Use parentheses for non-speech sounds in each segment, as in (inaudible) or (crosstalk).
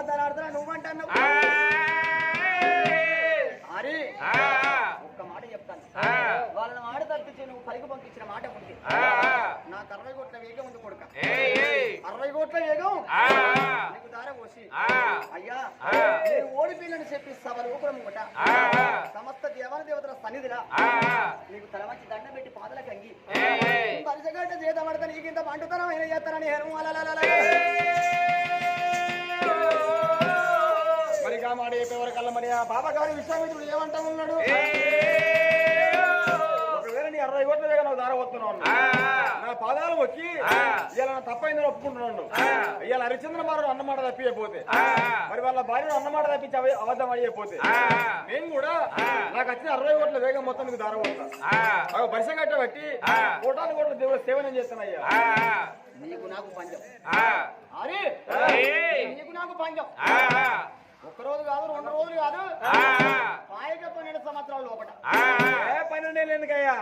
అబద్ధాలు ఆడుతున్నా నువ్వంటున్నావు అరే ఒక్క మాట చెప్తాను. వాళ్ళని మాట తప్పించి నువ్వు పలికి పంపించిన మాట ఉంది నాకు అరవై కోట్ల వేగం ఉంది కొడుక. అరవై కోట్ల వేగం? నీకు దార పోసి. అయ్యా నేను ఓడిపోయినని చెప్పి సభ రూపం ముంగట. సమస్త దేవాల దేవతల సన్నిధిలా నీకు తల మంచి దండం పెట్టి పాదల కంగి. పరిసగడ్డ చేతబడతా నీకు ఇంత పండుతనం అయినా చేస్తానని హేరం అలలలల. మరి ఆ బాబా గారి విశ్వామిత్రుడు ఏమంటా ఉన్నాడు? ఒకవేళ నీ అరవై కోట్ల దగ్గర నాకు దార పోతున్నావు నా పాదాలు వచ్చి ఇలా తప్పైందని ఒప్పుకుంటున్నాడు ఇవాళ హరిచంద్ర మారు అన్నమాట తప్పిపోతే మరి వాళ్ళ భార్య అన్నమాట తప్పించి అవ- అబద్ధం అడిగిపోతే నేను కూడా నాకు వచ్చిన అరవై కోట్ల వేగం మొత్తం నీకు దార పోతా పరిస కట్ట బట్టి కోటాను కోట్ల దేవుడు సేవ నేను చేస్తానయ్యా నీకు నాకు పంచం అరే నీకు నాకు పంచం ఒక్క రోజు కాదు రెండు రోజులు కాదు. పాయక పన్నెండు సంవత్సరాల లోపల ఏ పన్నెండేళ్ళు ఎందుకయ్యా?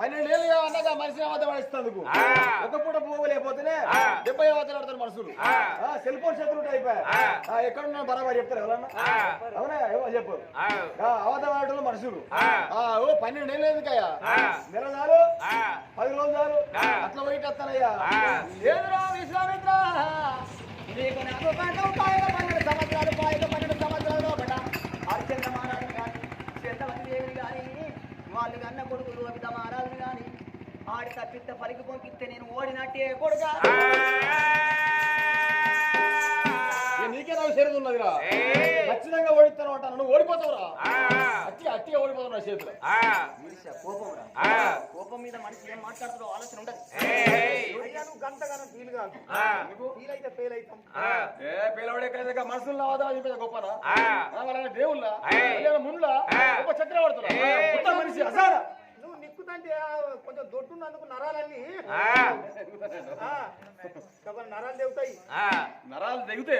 పన్నెండేళ్ళు అన్నాక మనిషిని అబద్ధం పడిస్తేందుకు ఒక పూట పువ్వు లేకపోతేనే డెబ్బై అవతలు ఆడతారు మనుషులు. సెల్ ఫోన్ శత్రువులు అయిపోయా ఎక్కడున్నా బరాబర్ చెప్తారు ఎవరన్నా? అవునా? ఏమో చెప్పు ఆ, అబద్ధం ఆడటం మనుషులు. ఆ, ఓ పన్నెండేళ్ళు ఎందుకయ్యా? నెల పది రోజులు. అట్లా పోయి వస్తానయ్యా. లేదురా విశ్వామిత్ర? నీకు నాకు పాఠం పాయక పన్నెండు సంవత్సరాలు పాయక పన్నెండు సంవత్సరాలు మహారాజు కానీ దేవిని కానీ వాళ్ళు కన్న కొడుకులు అమిత మహారాజుని కానీ ఆడి తప్పిస్తే పలికి పంపిస్తే నేను ఓడినట్టే కొడుక. నీకే నాకు శరీరం ఉన్నదిరా? ఖచ్చితంగా ఓడిస్తాను అంటాను. నువ్వు ఓడిపోతావురా. అట్టి అట్టిగా ఓడిపోతావు నా చేతిలో. కోపం కోపం మీద మనిషి ఏం మాట్లాడుతాడో ఆలోచన ఉండదు. గంటగానం ఫీల్ కాదు. ఫీల్ అయితే ఫెయిల్ అవుతాం. ఏ ఫెయిల్ ఎక్కడ మనసులు నవ్వదా చెప్పేది గొప్పనా? వాళ్ళ దేవుళ్ళ? మునుల? గొప్ప చక్రవర్తుల? మనిషి అసారా కొంచెం దొట్టున్నందుకు నరాలన్నీ. నరాలు తెగుతాయి. నరాలు తెగితే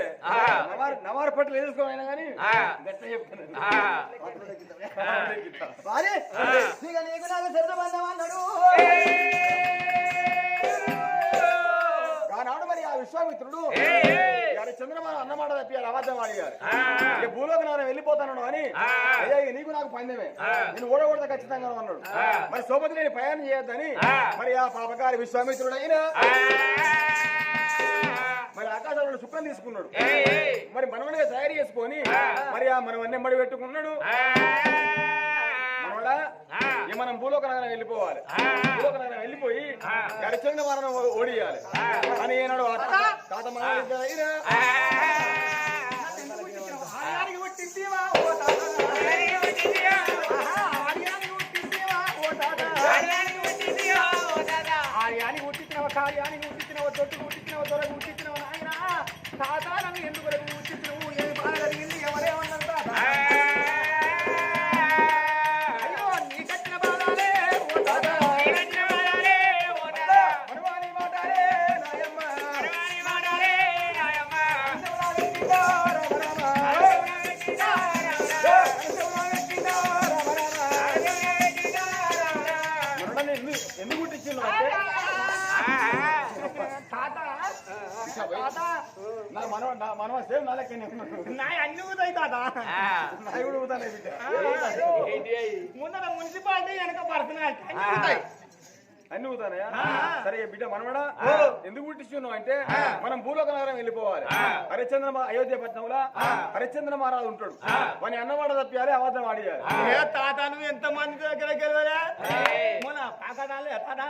నవారు నవారు పట్లు వేసుకోమైనా కానీ చెప్తాను నీకు నీకు అన్నాడు. మరి ఆ విశ్వామిత్రుడు చంద్రమాన అన్నమాట తప్పియాలి అబద్ధం అడిగారు ఇక భూలోక నేను వెళ్ళిపోతాను అని అయ్యా నీకు నాకు పందెమే. నేను ఓడగొడతా ఖచ్చితంగా అన్నాడు. మరి సోపతి నేను ప్రయాణం చేయొద్దని మరి ఆ పాపకారి విశ్వామిత్రుడు అయినా మరి ఆకాశంలో శుక్రం తీసుకున్నాడు. మరి మనవనిగా తయారు చేసుకొని మరి ఆ మనం అన్నెమ్మడి పెట్టుకున్నాడు. మనవడా మనం భూలోక నగరం వెళ్ళిపోవాలి. భూలోక నగరం వెళ్ళిపోయి గడిచంగ మనం ఓడియాలి. అని ఏనాడు ఆ తాత- తాత. మన అయినా ఆయానికి పుట్టిందివా ఓ మనవ సేమ్ నా లెక్కనే ఉన్నాడు. నా అన్ని ఊతాయి తాత. నా కూడా ఊతానే బిడ్డ. ముందర మున్సిపాలిటీ వెనక పడుతున్నాయి. అన్ని ఆ. సరే బిడ్డ మనవడా? ఎందుకు పుట్టిస్తున్నావు అంటే మనం భూలోక నగరం వెళ్ళిపోవాలి హరిశ్చంద్ర మా- అయోధ్య పట్నంలో హరిశ్చంద్ర మహారాజు ఉంటాడు. వాని అన్నమాట తప్పియాలి అబద్ధం ఆడియాలి. ఏ తాత నువ్వు ఎంత మంది దగ్గర గెలవలే మొన్న పాకాటాలే తాత?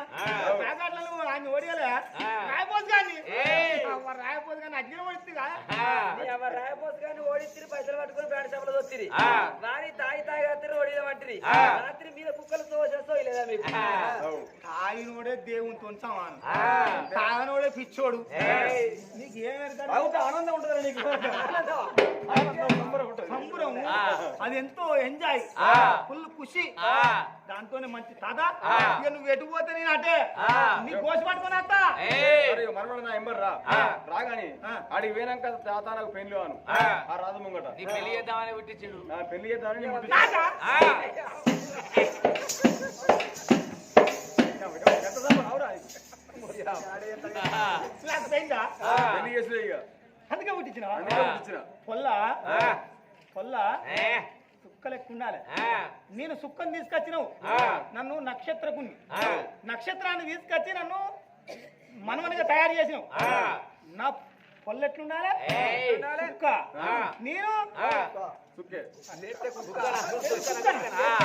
పాకాట్లో నువ్వు ఆయన ఓడియలే? కానీ రాయపోతు కానీ అగ్ని ఎవరు రాయపోతు కానీ ఓడిచ్చిరి పైసలు పట్టుకుని బ్యాండ్ సభలో వచ్చిరి వారి తాగి తాగి రాత్రి ఓడిదామంటిరి రాత్రి మీద కుక్కలు తోచేస్తావు లేదా మీకు? తాగినోడే దేవునితో సమానం. తాగనోడే పిచ్చోడు. నీకు ఏం ఎరకదు? అవుతా ఆనందం ఉంటుంది నీకు. ఆనందం సంబరం అది ఎంతో ఎంజాయ్. ఫుల్ ఖుషి. దాంతోనే మంచి తాత. ఇక నువ్వు ఎటు పోతే నేను అటే. నీ కోసి పట్టుకొని వస్తా. సరే మనవడు నా ఎంబర్ రా. రాగాని ఆడికి పోయినాక తాత నాకు పెళ్ళి అను ఆ. రాజు ముంగట. నీ పెళ్ళి చేద్దామని పుట్టించుడు. పెళ్ళి చేద్దామని అందుకే పుట్టించిన. పొల్ల పొల్ల నేను సుక్కని తీసుకొచ్చినావు ఆ. నన్ను నక్షత్రకుని ఆ. నక్షత్రాన్ని తీసుకొచ్చి నన్ను మనమనిగా తయారు చేసినావు ఆ. నా పొల్ల ఎట్లుండాలి ఆ. నేను? ఆ. సుక్కే.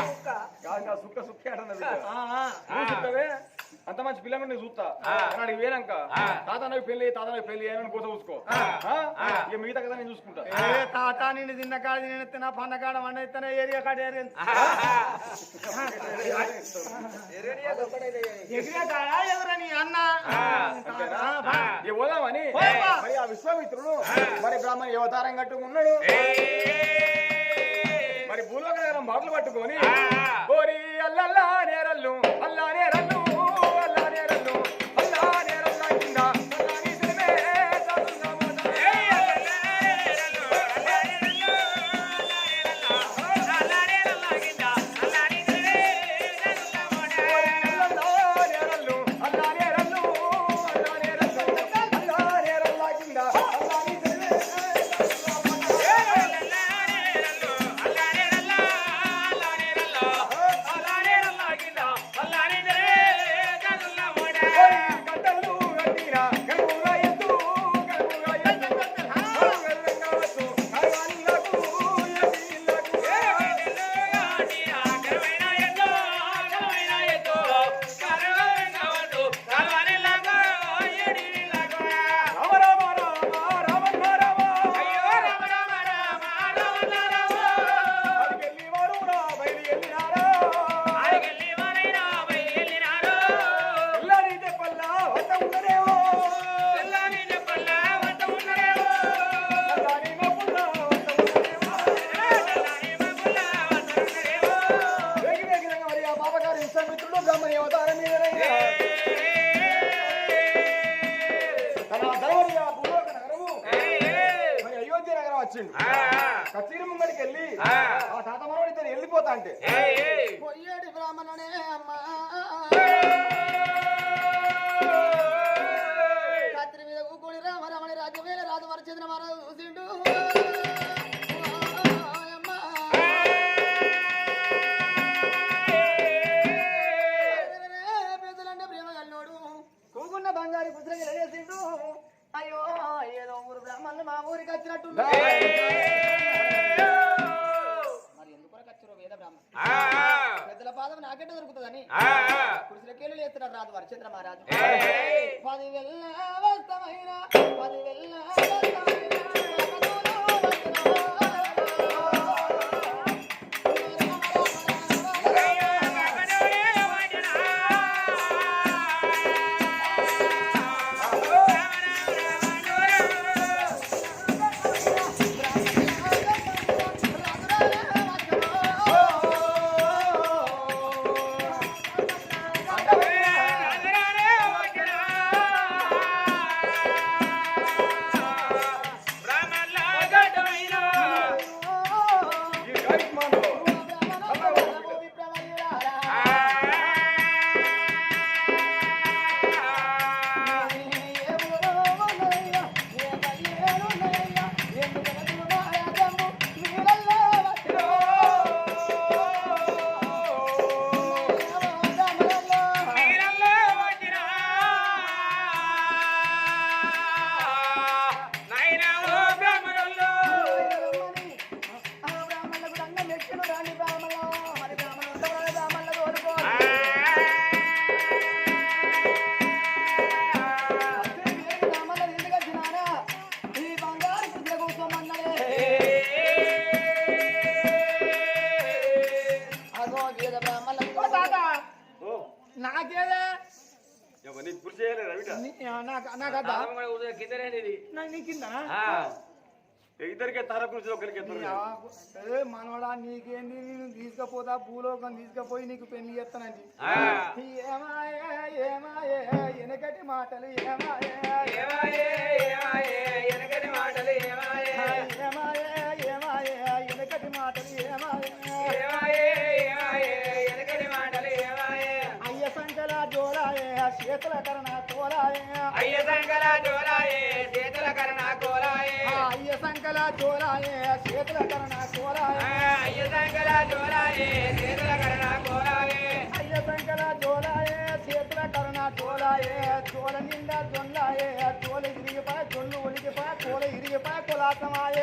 సుక్క. సుక్కే. అంత మంచి పిల్లలు నేను చూస్తా. పోయినాక ఆ. తాత నాకు పెళ్ళి తాత నాకు పెళ్ళి ఏమని కోసం చూసుకో. ఆ. ఆ? ఆ. ఇక మిగతా కదా నేను చూసుకుంటా. ఏ తాత నిన్ను తిన్న కాడ నేను ఎత్తిన పండ కాడ ఎత్తిన ఏరియా కాడ ఏరియా ఎగిరే కాడ ఎవరని అన్న? పోదామని? మరి ఆ విశ్వామిత్రుడు మరి బ్రాహ్మణి అవతారం కట్టుకున్నాడు. మరి భూలోక నగరం బాటలు పట్టుకొని. ఓరి అల్లల్లా నేరల్లు అల్లా నేరల్లు బంగారు పుత్రకి రెడేసిండు అయ్యో ఏదో ఊరు బ్రాహ్మణులు మా ఊరికి వచ్చినట్టు మరి ఎందుకు వచ్చారో వేద బ్రాహ్మణ్ పెద్దల పాదం నాకెట్ట దొరుకుతుందని. కుడిసిలకేళ్ళు లేస్తున్నాడు రాజు వరచంద్ర మహారాజు పది వెళ్ళ వస్తమైన పది వెళ్ళ ఇద్దరికే తార ఒకరికి మనవడా నీకేంది? నేను తీసుకపోతా భూలోకం తీసుకపోయి నీకు పెళ్ళి చేస్తానండి ఏమాయే ఏమాయే వెనకటి మాటలు ఏమాయే. ఏమాయే ఏమాయే వెనకటి మాటలు ఏమాయే. అయ్య సంకల జోడాయే చేతుల కరణ తోలాయే అయ్య సంగల జోలాయే చేతుల కరణ కోలాయే సంకల జోలాయే చేతుల కరణ కోరాయే అయ్య సంకల జోరాయే చేతుల కరణ కోరాయే అయ్య సంకల జోలాయే చేతుల కరణ జోలాయే జోల నిండా జొల్లాయే జోల ఇరిగిపా జొల్లు ఒలిగిపా కోల ఇరిగిపా కులాసమాయే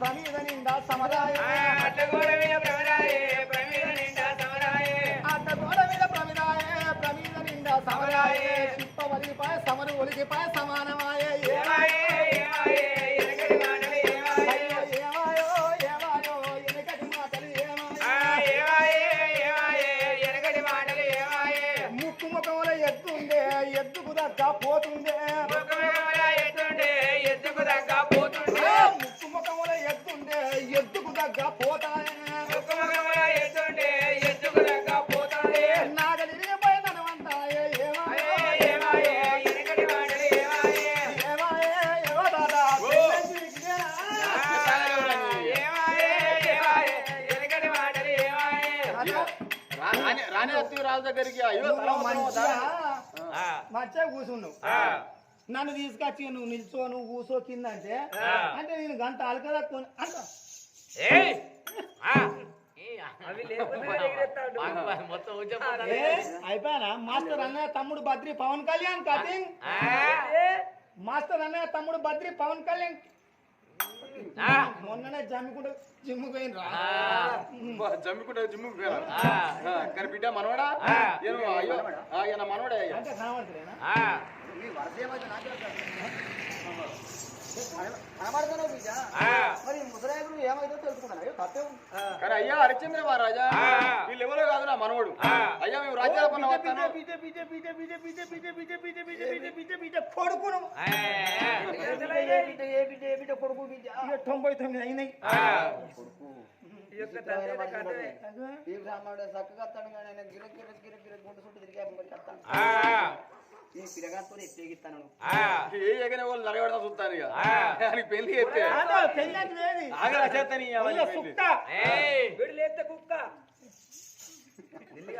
ప్రమీద నిండా సమరాయే అడ్డగోడ మీద ప్రమిదాయే ప్రమీద నిండా సమరాయే అడ్డగోడ మీద ప్రమిదాయే ప్రమీద నిండా సమరాయే. చిప్ప వలిగిపాయ సమరు ఒలిగిపాయ సమానమాయే. ఏమాయే ఏమాయే ఎనకటి మాటలు ఏమాయే. అయ్యో నన్ను తీసుకొచ్చి నువ్వు నిల్చో నువ్వు కూసో కింద అంటే. అంటే నేను గంట అలకదక్కుని అంట. అయిపోయానా? Master Annayya Thammudu Badri Pawan Kalyan cutting master Annayya Thammudu Badri Pawan Kalyan. మొన్ననే జమ్మికుంట జిమ్ పోయినరా? బా, జమ్మికుంటే జిమ్ముకు పోయినా. ఆ, ఆ, కానీ బిడ్డ మనవడా? అయ్యో మనవడే అయ్యా. అంటే కానీ అయ్యా హరిశ్చంద్ర మహారాజా. వీళ్ళు ఎవరో కాదు నా మనవడు. అయ్యా మేము రాజ్యాల ఇక తొంభై తొమ్మిది అయినాయి చక్కగా అత్తాడు కానీ ఆయన గిర గిర గిర గిర గుంట చుట్టూ తిరిగి మరి కత్తాను ఆ, ఈ పిల్లగాతో ఎత్తేగిస్తాను ఏ ఎగనే వాళ్ళు నలగడతా చూస్తాను ఇక. ఆయనకి పెళ్ళి ఎత్తే ఆగరా చేస్తాను వీడు లేస్తే కుక్క. నిన్ను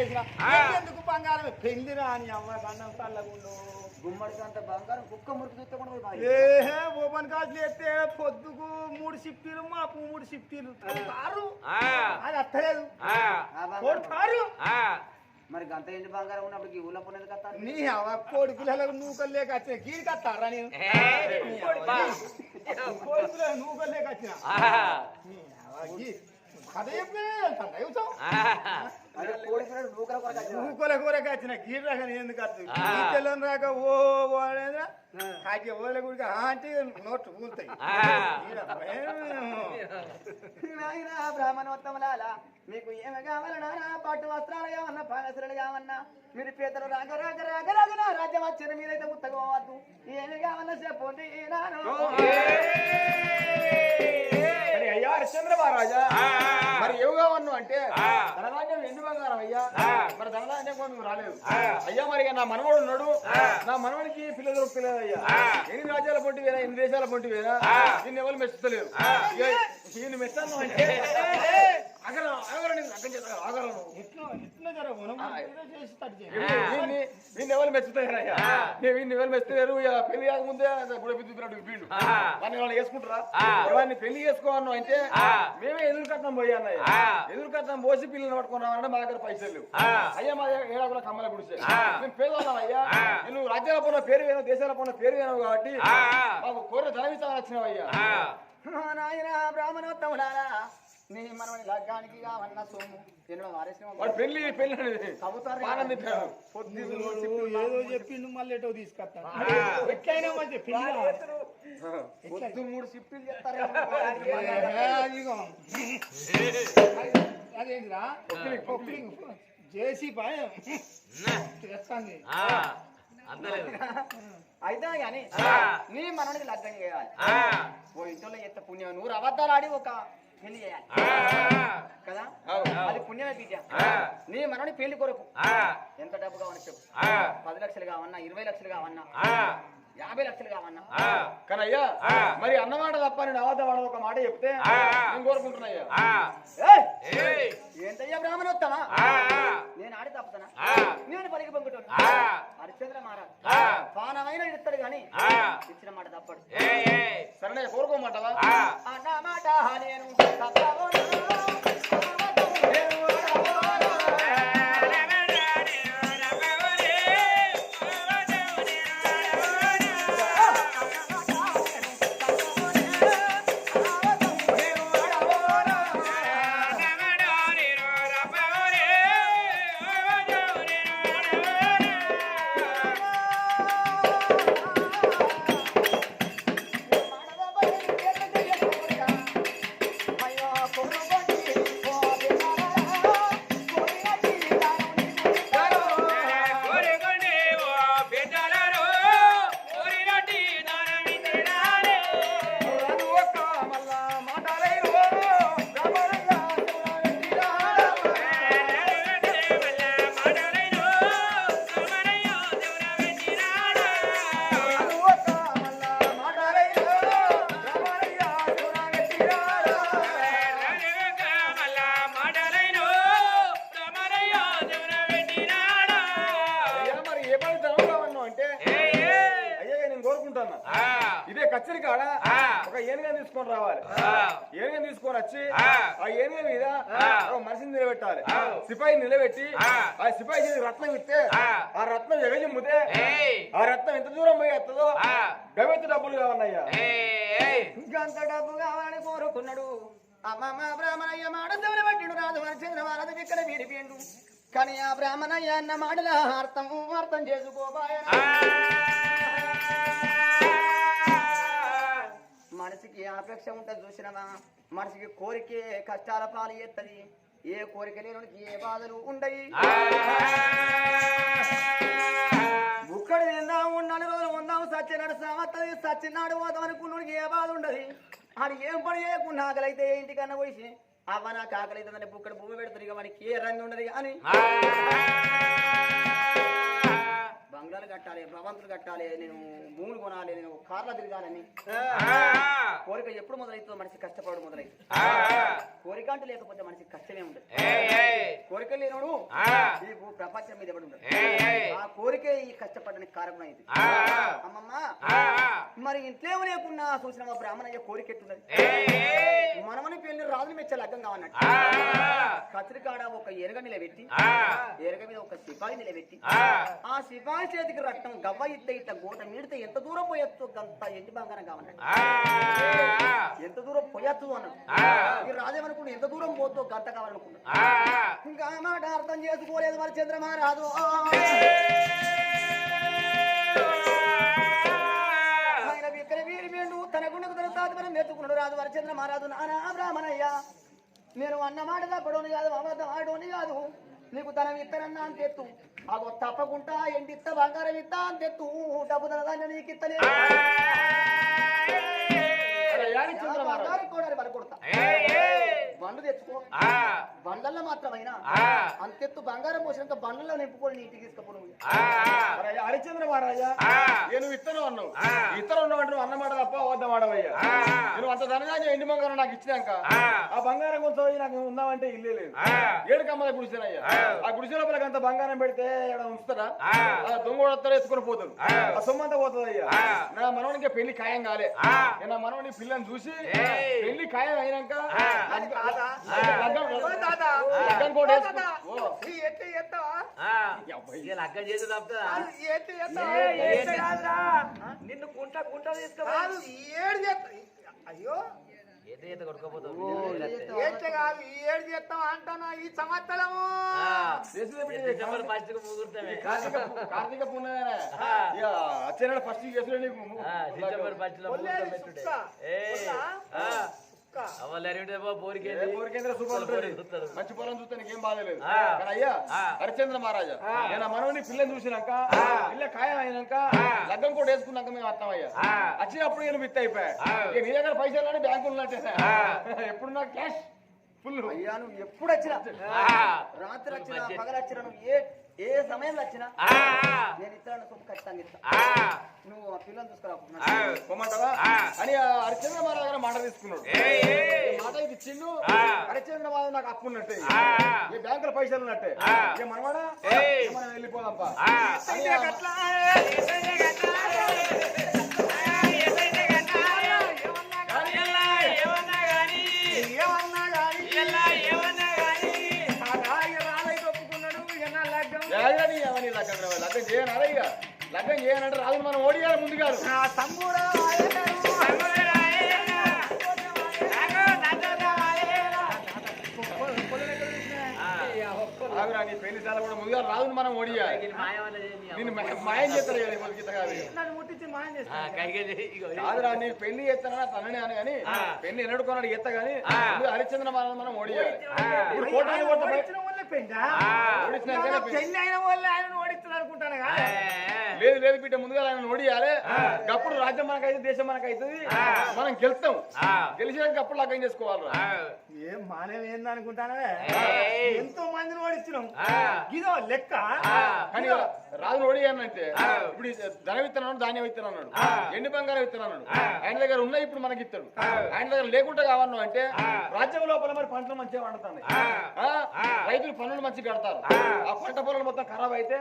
ఎందుకు బంగారమే పెళ్ళిరా అని తల్లగుండు బంగారం కుక్క మురికి చూస్తే కూడా ఏ ఓపెన్ కాసులు ఎత్తే పొద్దుకు మూడు షిఫ్టీలు మాపు మూడు కారు ఆ, అది అత్తలేదు. ఆ, కొడతారు ఆ, మరి గంత ఇంటి బంగారం ఉన్నప్పుడు ఈ ఊళ్ళో పుణ్యది కదా నీ అవ్వ కోడి పిల్లలకు నూకలు లేక వచ్చిన గీడి కత్తారా నేను. కోడి పిల్లలకు నూకలు లేక వచ్చిన. కొరకు వచ్చిన ఊకోల కూరకు వచ్చిన గీర్ రాక నేను ఎందుకు వస్తుంది తెల్లని రాక ఓ కాకి ఓల గుడికి నోట్లు బ్రాహ్మణోత్తములాల మీకు ఏమి కావాలన్నా పట్టు వస్త్రాలు కావన్నా పానసలు కావన్నా? మీరు పేదలు రాక రాక రాక రాక నా రాజ్యం వచ్చిన మీరైతే ముత్తకోవద్దు ఏమి కావాలన్నా చెప్పండి నాను మరి ధనధాన్యం కూడా నువ్వు రాలేదు. అయ్యా మరి నా మనవడు ఉన్నాడు. నా మనవడికి పిల్ల దొరుకుతలేదు అయ్యా. ఎన్ని రాజ్యాల పొంటి వేనా ఎన్ని దేశాల పొంటి వేనా ఆ. దీన్ని ఎవరు మెచ్చుతలేరు ఈయన మెచ్చాను అంటే ఆగరా ఆగరా నేను అక్కడి చేస్తా ఆగరా నువ్వు ఎట్లా ఎట్లా జరగవు మనం ఏదో చేసి తట్టు చేయి. వీన్ని వీన్ని ఎవరు మెచ్చుతారు పెళ్ళి కాకముందే గుడి పిద్దుతున్నట్టు వీళ్ళు. వాడిని వాళ్ళు వేసుకుంటారా ఆ. వాడిని పెళ్ళి చేసుకోవాలను అంటే. మేమే ఎదురు కట్నం పోయి అన్నయ్య. ఎదురు కట్నం పోసి పిల్లలు పట్టుకుని రావాలంటే మా దగ్గర పైసలు. అయ్యా మా దగ్గర ఏడాకుల కమ్మల గుడిసే. మేము పేదవాళ్ళం అయ్యా. నేను రాజ్యాల పోయిన పేరు వేను దేశాల పోయిన పేరు వేను కాబట్టి. మాకు కోరిన ధనం ఇస్తామని. నాయన బ్రాహ్మణోత్తముడారా నీ లగ్గానికి కావన్న సొమ్ము. వారేసిన పెళ్ళి కబుతారు ఏదో చెప్పిండు మళ్ళీ ఎటో తీసుకొస్తాను ఎట్లయినా మంచి మూడు సిప్పులు చెప్తారు. అదేంటిరా చేసి పాయ. చేస్తాంది. ఆ. అందలేదు అయితే కానీ. నీ మనవనికి లగ్గం చేయాలి. ఓ ఇంట్లో ఎంత పుణ్యం నూరు అబద్ధాలు ఆడి ఒక పెళ్ళి చేయాలి. కదా. అది పుణ్యమే బిడ్డ. నీ మనవని పెళ్ళి కొరకు. ఎంత డబ్బు కావని చెప్పు. పది లక్షలు కావన్నా ఇరవై లక్షలు కావన్నా. యాభై లక్షలు కావన్నా. కానీ అయ్యా. మరి అన్నమాట తప్ప నేను ఆడదు ఒక మాట చెప్తే. నేను కోరుకుంటున్నా అయ్యా ఆ. ఏయ్! ఏయ్. ఏంటయ్యా బ్రాహ్మణోత్తమా ఆ. నేను ఆడి తప్పుతానా. నేను పలికి పంపుతాను ఆ. హరిశ్చంద్ర మహారాజ్. పానమైన ఇస్తాడు కానీ. ఇచ్చిన మాట తప్పడు. సరే కోరుకోమంటావా ఆ. అన్న మాట నేను. నిలబెట్టాలి. ఆ. సిపాయి నిలబెట్టి ఆ. సిపాయి చేసి రత్నం ఇస్తే ఆ. రత్నం ఎగజిమ్మితే ఆ రత్నం ఎంత దూరం పోయి వస్తుందో గవెత్తు డబ్బులు కావన్నయ్యా. గంత డబ్బు కావాలని కోరుకున్నాడు. అమ్మమ్మ బ్రాహ్మణయ్య మాట పట్టిడు. రాజు మహారాజు ఇక్కడ విడిపిండు. కానీ ఆ బ్రాహ్మణయ్య అన్న మాటల అర్థం అర్థం చేసుకోబాయ మనిషికి ఆపేక్ష ఉంటుంది చూసినవా? మనిషికి కోరికే కష్టాల పాలు ఎత్తది. ఏ కోరిక లేనుడికి ఏ బాధలు ఉండయి. బుక్కడి తిందాం ఉన్నాడు రోజులు ఉందాం సచ్చినాడు సామత్తది సచ్చినాడు అనుకున్నాడికి ఏ బాధ ఉండదు. ఆడు ఏం పని చేయకుండా ఆకలైతే ఇంటికన్నా పోయి అవ్వ నాకు ఆకలి అవుతుందని బుక్కడి భూమి పెడతారు ఇక వాడికి ఏ రంగు ఉండదు అని. బంగ్లాలు కట్టాలి భవంతులు కట్టాలి నేను. భూములు కొనాలి నేను కార్ల తిరగాలని కోరిక ఎప్పుడు మొదలవుతుందో మనిషి కష్టపడు మొదలవుతుంది కోరిక అంటే లేకపోతే మనిషికి కష్టమే ఉండదు. కోరిక లేనోడు ఈ భూ ప్రపంచం మీద ఎవడు ఉండదు ఆ కోరికే ఈ కష్టపడడానికి కారణం అయింది అమ్మమ్మ మరి ఇంట్లో లేకున్నా చూసిన మా బ్రాహ్మణయ్య కోరిక ఎట్టున్నది మనమని పెళ్ళి రాజులు మెచ్చే లగ్గం కావన్నట్టు కత్రికాడ ఒక ఎరగ నిలబెట్టి ఎరగ మీద ఒక సిపాయి నిలబెట్టి ఆ. సిపాయి చేతికి రక్తం గవ్వ ఇట్ట ఇట్ట గోట మీడితే ఎంత దూరం పోయొచ్చు? గంత ఎండి బంగారం కావన్నట్టు ఎంత దూరం పోయొచ్చు అన్నాడు. ఈ రాజేమనుకున్నా ఎంత దూరం పోతో గంట కావాలనుకున్నా ఇంకా మాట అర్థం చేసుకోలేదు మరి చంద్రమహారాజు. ఆయన విక్కర వీడి వేండు తన గుండెకు తన తాతపరం మెచ్చుకున్నాడు రాజు వరచంద్ర మహారాజు నానా బ్రాహ్మణయ్య. నేను అన్న మాట తప్పడోని కాదు అబద్ధం ఆడోని కాదు. నీకు తన విత్తనన్నా అని తెత్తు అగో తప్పకుండా ఎండిత్త బంగారం ఇత్త అని తెత్తు డబ్బు తన దాన్ని నీకు మహారాజా బంగారు ఏయ్, ఏయ్. బండ్లు తెచ్చుకో ఆ, బండ్లల్లో మాత్రమైనా ఆ, అంతెత్తు బంగారం పోసినాక బండ్లలో నింపుకొని నీ ఇంటికి అయ్యా హరిశ్చంద్ర మహారాజా నువ్వు ఇత్తనం అన్నావు ఆ. ఇత్తనం ఉన్నావు అంటే నువ్వు అన్నమాట తప్ప అబద్ధం ఆడవయ్యా ఆ. నువ్వు అంత ధనధాన్యం ఎండి బంగారం నాకు ఇచ్చినాక ఆ. ఆ బంగారం కొంచెం నాకు ఉందామంటే ఇల్లే లేదు ఆ. ఏడు కమ్మల గుడిసేనయ్యా ఆ. గుడిసె లోపలికి అంత బంగారం పెడితే ఉంచుతారా దొంగ వస్తాడు ఎత్తుకొని పోతాడు ఆ. సొమ్మంతా పోతుంది అయ్యా ఆ. నా మనవనికి పెళ్ళి ఖాయం కాలే ఆ. నేను నా మనవని పిల్లని చూసి. పెళ్ళి ఖాయం అయినాక. లగ్గ- చేసి? నిన్ను కుంట కుంట తీసుకోవాలి ఏడు చేస్తా అయ్యో. ఏదో ఈత కొట్టుకోపోతావు. ఏడ్చే కాదు ఈ ఏడు చేస్తాం అంటానా ఈ సంవత్సరము? ఫస్ట్ కార్తీక వచ్చే (laughs) నెల ఫస్ట్ ఆ, డిసెంబర్ ఫస్ట్లో ఏ. మంచి పొలం చూస్తే నీకేం బాధలేదు. అయ్యా. హరిచంద్ర మహారాజా నేను మనవని పిల్లని చూసినాక పిల్ల ఖాయం అయినాక లగ్గం కూడా వేసుకున్నాక మేము వస్తాం అయ్యా. వచ్చినప్పుడు నేను విత్ అయిపోయా. నీ దగ్గర పైసలు ఆ. ఎప్పుడు నాకు క్యాష్ ఫుల్. అయ్యా నువ్వు ఎప్పుడు వచ్చినా. రాత్రి వచ్చినా పగలు వచ్చినా నువ్వు ఏ ఏ సమయంలో వచ్చినా ఆ. నేను ఇస్తాను సొమ్ము ఖచ్చితంగా ఇస్తా. నువ్వు ఆ పిల్లని చూసుకురా ఆ. పొమ్మంటావా ఆ. అని హరిచంద్ర మహారాజు గారు మాట తీసుకున్నాడు మాట ఇది ఆ. హరిచంద్ర మహారాజు నాకు అప్పు ఉన్నట్టే ఆ. ఈ బ్యాంకులో పైసలు ఉన్నట్టే ఆ. ఇక మనవాడా మనం వెళ్ళిపోదాంపా లగ్గం రావాలి. లగ్గం చేయను ఇక లగ్గం చేయనంటే రాదు మనం ఓడియాలి ముందుగా తమ్ముడా నీ పెళ్ళి చాలా కూడా ముందుగా రాదు మనం ఓడియాలి. ఇది మాయ చేస్తారు కదా గీత. కాదురా పెళ్ళి చేస్తానా తననే అని కానీ. పెళ్ళి ఎన్నడుకున్నాడు ఎత్త కానీ హరిచంద్ర మనం మనం ఓడియాలి. పెళ్ళి అయిన వాళ్ళే ఆయన ఓడిస్తున్నారు అనుకుంటాను ఏ, కదా లేదు లేదు బిడ్డ ముందుగా ఆయన ఓడియాలి అప్పుడు రాజ్యం మనకైతే దేశం మనకైతుంది మనం గెలుస్తాం. గెలిచినాక అప్పుడు లగ్గం చేసుకోవాలి. ఏం మానవ ఏంది అనుకుంటానవే. ఎంతో మందిని ఓడిచ్చినాం. ఇదో లెక్క. కానీ రాజు ఓడి అంటే ఆ. ఇప్పుడు ధన విత్తనం ధాన్యం విత్తనం అన్నాడు. ఎండి బంగారం విత్తనం అన్నాడు. ఆయన దగ్గర ఉన్నాయి ఇప్పుడు మనకి ఇస్తాడు ఆయన దగ్గర లేకుండా కావన్నావు అంటే రాజ్యం లోపల మరి పంటలు మంచిగా పండుతున్నాయి ఆ. ఆ? ఆ. రైతులు పన్నులు మంచిగా కడతారు ఆ. పంట పొలాలు మొత్తం ఖరాబ్ అయితే.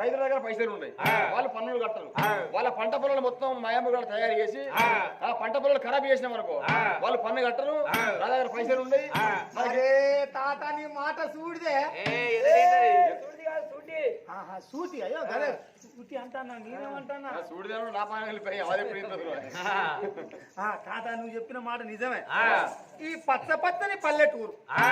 రైతుల దగ్గర పైసలు ఉన్నాయి. వాళ్ళు పన్నులు కట్టరు. వాళ్ళ పంట పొలాలు మొత్తం మయాముగా తయారు చేసి ఆ. పంట పొలాలు ఖరాబ్ చేసినాం ఆ. వాళ్ళు పన్ను కట్టరు. నా దగ్గర పైసలు అరే తాత నీ మాట చూడిదే సూటి అయ్యో అంటానా నేనేమంటానా తాత నువ్వు చెప్పిన మాట నిజమే ఆ. ఈ పచ్చ పచ్చని పల్లెటూరు ఆ.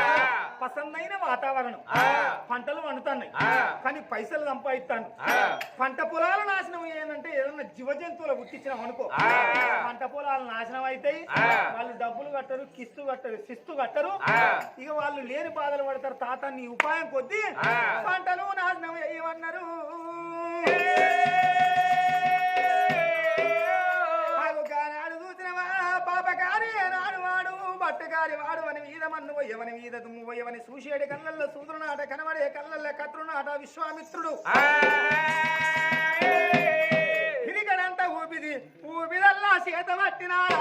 పసందైన వాతావరణం ఆ. పంటలు వండుతున్నాయి ఆ. కానీ పైసలు సంపాదిస్తాను ఆ. పంట పొలాలు నాశనం ఏంటంటే ఏదన్నా జీవ జంతువులు గుర్తించినాం అనుకో ఆ. పంట పొలాలు నాశనం అవుతాయి. వాళ్ళు డబ్బులు కట్టరు కిస్తు కట్టరు శిస్తు కట్టరు ఆ. ఇక వాళ్ళు లేని బాధలు పడతారు తాత నీ ఉపాయం కొద్దీ ఆ. పంటలు నాశనం పోయవని మీద దుమ్ము పోయవని చూసేడు కళ్ళల్లో సూదురునాట కనబడే కళ్ళల్లో కత్రునాట విశ్వామిత్రుడు. ఇదిగడంత ఊపిది ఊపిదల్లా చేత పట్టినాడా